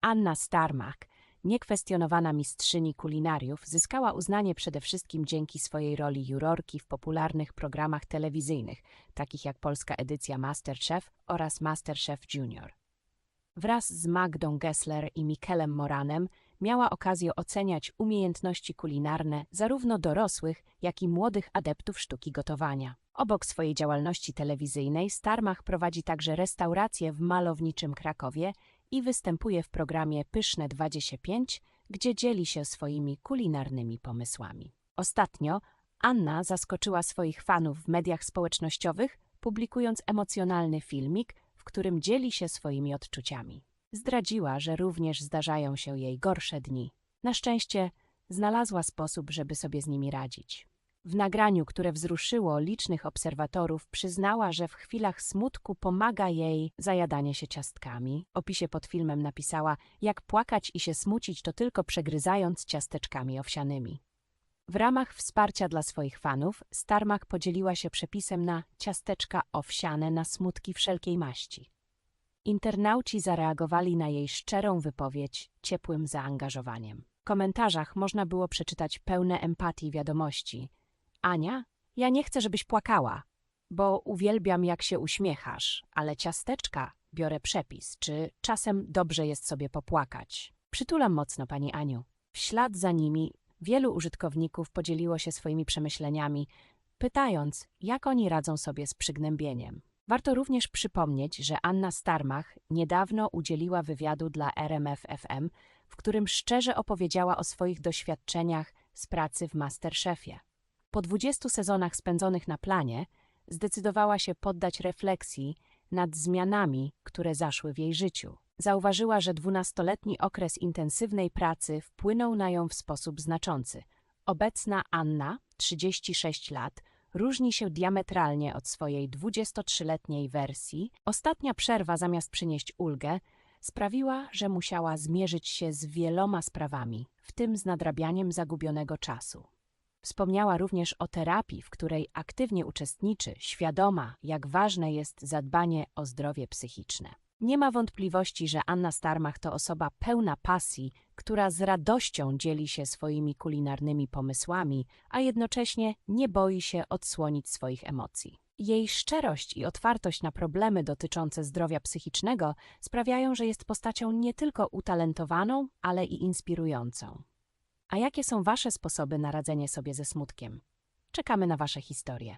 Anna Starmach, niekwestionowana mistrzyni kulinariów, zyskała uznanie przede wszystkim dzięki swojej roli jurorki w popularnych programach telewizyjnych, takich jak polska edycja Masterchef oraz Masterchef Junior. Wraz z Magdą Gessler i Mikelem Moranem miała okazję oceniać umiejętności kulinarne zarówno dorosłych, jak i młodych adeptów sztuki gotowania. Obok swojej działalności telewizyjnej Starmach prowadzi także restaurację w malowniczym Krakowie i występuje w programie Pyszne 25, gdzie dzieli się swoimi kulinarnymi pomysłami. Ostatnio Anna zaskoczyła swoich fanów w mediach społecznościowych, publikując emocjonalny filmik, w którym dzieli się swoimi odczuciami. Zdradziła, że również zdarzają się jej gorsze dni. Na szczęście znalazła sposób, żeby sobie z nimi radzić. W nagraniu, które wzruszyło licznych obserwatorów, przyznała, że w chwilach smutku pomaga jej zajadanie się ciastkami. W opisie pod filmem napisała, jak płakać i się smucić to tylko przegryzając ciasteczkami owsianymi. W ramach wsparcia dla swoich fanów, Starmach podzieliła się przepisem na ciasteczka owsiane na smutki wszelkiej maści. Internauci zareagowali na jej szczerą wypowiedź ciepłym zaangażowaniem. W komentarzach można było przeczytać pełne empatii wiadomości. Ania, ja nie chcę, żebyś płakała, bo uwielbiam, jak się uśmiechasz, ale ciasteczka biorę przepis, czy czasem dobrze jest sobie popłakać. Przytulam mocno, pani Aniu. W ślad za nimi wielu użytkowników podzieliło się swoimi przemyśleniami, pytając, jak oni radzą sobie z przygnębieniem. Warto również przypomnieć, że Anna Starmach niedawno udzieliła wywiadu dla RMF FM, w którym szczerze opowiedziała o swoich doświadczeniach z pracy w Masterchefie. Po 20 sezonach spędzonych na planie, zdecydowała się poddać refleksji nad zmianami, które zaszły w jej życiu. Zauważyła, że dwunastoletni okres intensywnej pracy wpłynął na ją w sposób znaczący. Obecna Anna, 36 lat, różni się diametralnie od swojej 23-letniej wersji. Ostatnia przerwa, zamiast przynieść ulgę, sprawiła, że musiała zmierzyć się z wieloma sprawami, w tym z nadrabianiem zagubionego czasu. Wspomniała również o terapii, w której aktywnie uczestniczy, świadoma, jak ważne jest zadbanie o zdrowie psychiczne. Nie ma wątpliwości, że Anna Starmach to osoba pełna pasji, która z radością dzieli się swoimi kulinarnymi pomysłami, a jednocześnie nie boi się odsłonić swoich emocji. Jej szczerość i otwartość na problemy dotyczące zdrowia psychicznego sprawiają, że jest postacią nie tylko utalentowaną, ale i inspirującą. A jakie są Wasze sposoby na radzenie sobie ze smutkiem? Czekamy na Wasze historie.